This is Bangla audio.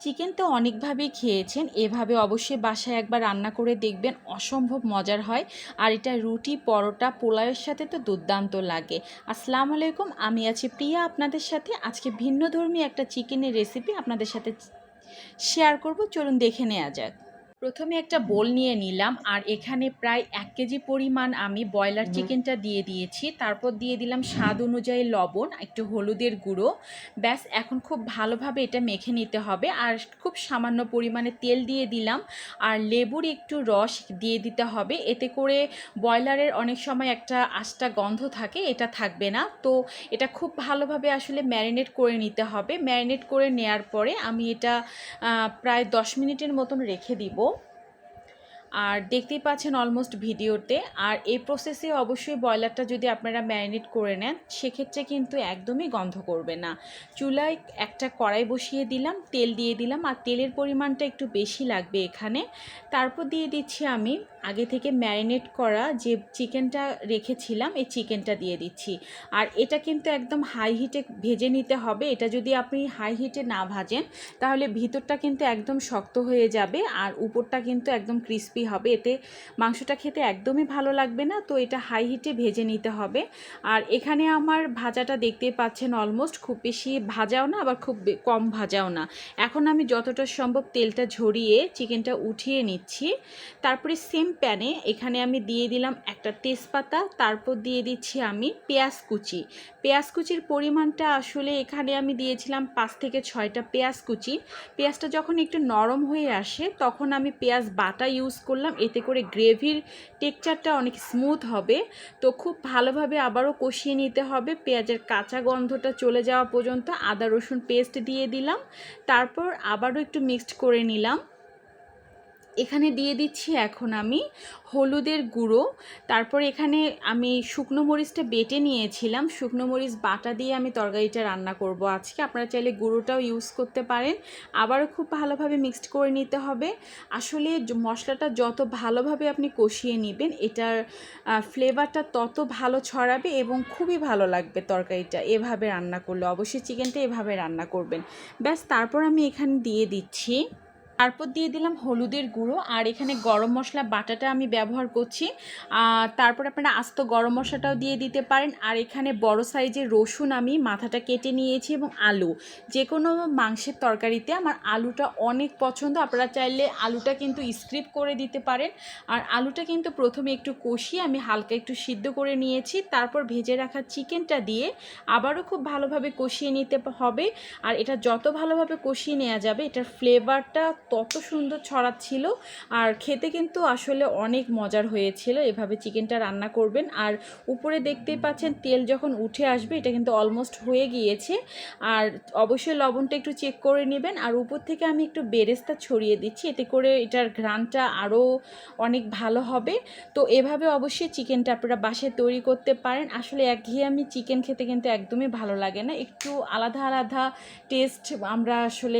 চিকেন তো অনেকভাবেই খেয়েছেন। এভাবে অবশ্যই বাসায় একবার রান্না করে দেখবেন, অসম্ভব মজার হয়। আর এটা রুটি, পরোটা, পোলাওয়ের সাথে তো দুর্দান্ত লাগে। আসসালামু আলাইকুম, আমি আছি প্রিয়া আপনাদের সাথে। আজকে ভিন্ন ধর্মী একটা চিকেনের রেসিপি আপনাদের সাথে শেয়ার করব। চলুন দেখে নেওয়া যাক। প্রথমে একটা বোল নিয়ে নিলাম আর এখানে প্রায় এক কেজি পরিমাণ আমি ব্রয়লার চিকেনটা দিয়ে দিয়েছি। তারপর দিয়ে দিলাম স্বাদ অনুযায়ী লবণ একটু হলুদের গুঁড়ো। ব্যাস এখন খুব ভালোভাবে এটা মেখে নিতে হবে। আর খুব সামান্য পরিমাণে তেল দিয়ে দিলাম আর লেবুর একটু রস দিয়ে দিতে হবে। এতে করে ব্রয়লারের অনেক সময় একটা আষ্টা গন্ধ থাকে এটা থাকবে না। তো এটা খুব ভালোভাবে আসলে ম্যারিনেট করে নিতে হবে। ম্যারিনেট করে নেয়ার পরে আমি এটা প্রায় দশ মিনিটের মতন রেখে দিব। আর দেখতেই পাচ্ছেন অলমোস্ট ভিডিওতে। আর এই প্রসেসে অবশ্যই ব্রয়লারটা যদি আপনারা ম্যারিনেট করে নেন, সেক্ষেত্রে কিন্তু একদমই গন্ধ করবে না। চুলায় একটা কড়াই বসিয়ে দিলাম, তেল দিয়ে দিলাম, আর তেলের পরিমাণটা একটু বেশি লাগবে এখানে। তারপর দিয়ে দিচ্ছি আমি আগে থেকে ম্যারিনেট করা যে চিকেনটা রেখেছিলাম, এই চিকেনটা দিয়ে দিচ্ছি। আর এটা কিন্তু একদম হাই হিটে ভেজে নিতে হবে। এটা যদি আপনি হাই হিটে না ভাজেন, তাহলে ভিতরটা কিন্তু একদম শক্ত হয়ে যাবে, আর উপরটা কিন্তু একদম ক্রিস্পি হবে। এতে মাংসটা খেতে একদমই ভালো লাগবে না, তো এটা হাই হিটে ভেজে নিতে হবে। আর এখানে আমার ভাজাটা দেখতেই পাচ্ছেন অলমোস্ট খুব বেশি ভাজাও না, আবার খুব কম ভাজাও না। এখন আমি যতটা সম্ভব তেলটা ঝরিয়ে চিকেনটা উঠিয়ে নিচ্ছি। তারপরে সেম প্যানে এখানে আমি দিয়ে দিলাম একটা তেজপাতা, তারপর দিয়ে দিচ্ছি আমি পেঁয়াজ কুচি। পেঁয়াজ কুচির পরিমাণটা আসলে এখানে আমি দিয়েছিলাম পাঁচ থেকে ছয়টা পেঁয়াজ কুচি। পেঁয়াজটা যখন একটু নরম হয়ে আসে, তখন আমি পেঁয়াজ বাটা ইউজ করলাম। এতে করে গ্রেভির টেক্সচারটা অনেক স্মুথ হবে। তো খুব ভালোভাবে আবারও কষিয়ে নিতে হবে। পেঁয়াজের কাঁচা গন্ধটা চলে যাওয়া পর্যন্ত আদা রসুন পেস্ট দিয়ে দিলাম। তারপর আবারও একটু মিক্সড করে নিলাম। এখানে দিয়ে দিচ্ছি এখন আমি হলুদের গুঁড়ো। তারপর এখানে আমি শুকনো মরিচটা বেটে নিয়েছিলাম। শুকনো মরিচ বাটা দিয়ে আমি তরকারিটা রান্না করব আজকে। আপনারা চাইলে গুঁড়োটাও ইউজ করতে পারেন। আবারও খুব ভালোভাবে মিক্সড করে নিতে হবে। আসলে মশলাটা যত ভালোভাবে আপনি কষিয়ে নেবেন, এটার ফ্লেভারটা তত ভালো ছড়াবে এবং খুবই ভালো লাগবে তরকারিটা। এভাবে রান্না করলে, অবশ্যই চিকেনটা এভাবে রান্না করবেন। ব্যাস, তারপর আমি এখানে দিয়ে দিচ্ছি তারপর দিয়ে দিলাম হলুদের গুঁড়ো, আর এখানে গরম মশলা বাটাটা আমি ব্যবহার করছি। তারপর আপনারা আস্ত গরম মশলাটাও দিয়ে দিতে পারেন। আর এখানে বড় সাইজের রসুন আমি মাথাটা কেটে নিয়েছি এবং আলু। যে কোনো মাংসের তরকারিতে আমার আলুটা অনেক পছন্দ। আপনারা চাইলে আলুটা কিন্তু স্ক্রিপ করে দিতে পারেন। আর আলুটা কিন্তু প্রথমে একটু কষিয়ে আমি হালকা একটু সিদ্ধ করে নিয়েছি। তারপর ভেজে রাখা চিকেনটা দিয়ে আবারও খুব ভালোভাবে কষিয়ে নিতে হবে। আর এটা যত ভালোভাবে কষিয়ে নেওয়া যাবে, এটার ফ্লেভারটা তত সুন্দর ছড়াচ্ছিল আর খেতে কিন্তু আসলে অনেক মজার হয়েছিল। এভাবে চিকেনটা রান্না করবেন। আর উপরে দেখতেই পাচ্ছেন তেল যখন উঠে আসবে, এটা কিন্তু অলমোস্ট হয়ে গিয়েছে। আর অবশ্যই লবণটা একটু চেক করে নেবেন। আর উপর থেকে আমি একটু বেরেস্তা ছড়িয়ে দিচ্ছি। এতে করে এটার ঘ্রাণটা আরও অনেক ভালো হবে। তো এভাবে অবশ্যই চিকেনটা আপনারা বাসায় তৈরি করতে পারেন। আসলে একঘেয়েমি চিকেন খেতে কিন্তু একদমই ভালো লাগে না। একটু আলাদা আলাদা টেস্ট আমরা আসলে